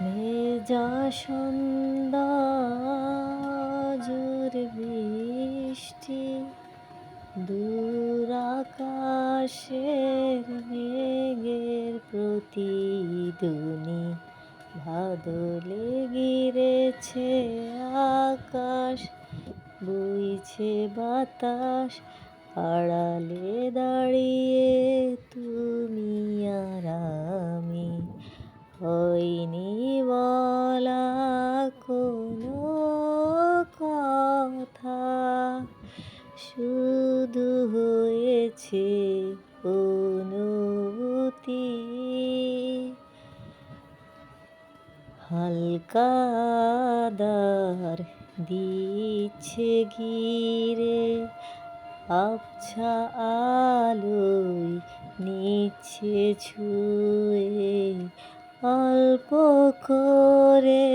ভেজা সন্ধ্যাজুর বৃষ্টি দূর আকাশের মেঘের প্রতিধ্বনি বাদলে গিরেছে আকাশ, বইছে বাতাস, আড়ালে দাঁড়িয়ে তুমি আর আমি। হয়নি শুধু হয়েছে অনুভূতি। হালকা দার দিচ্ছে ঘিরে, আবছা আলোয় নিচ্ছে ছুঁয়ে। অল্প করে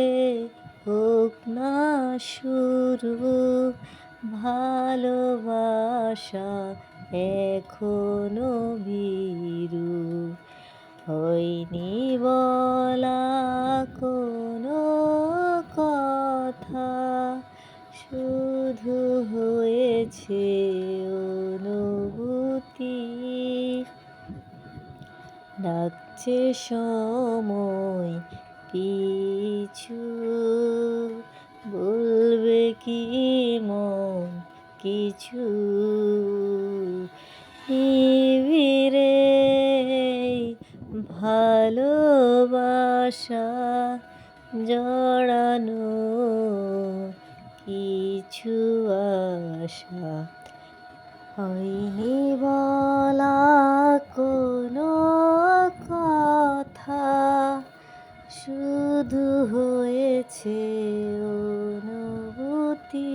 হোক না শুরু ভালোবাসা এখনও ভীরু। হয়নি বলা কোনো কথা, শুধু হয়েছে অনুভূতি। ডাকছে সময় পিছু বলবে কি কিছু নিবিড়ে ভালোবাসা জড়ানো কিছু আশা হয়নি বলা কোনো কথা। শুধু হয়েছে অনুভূতি।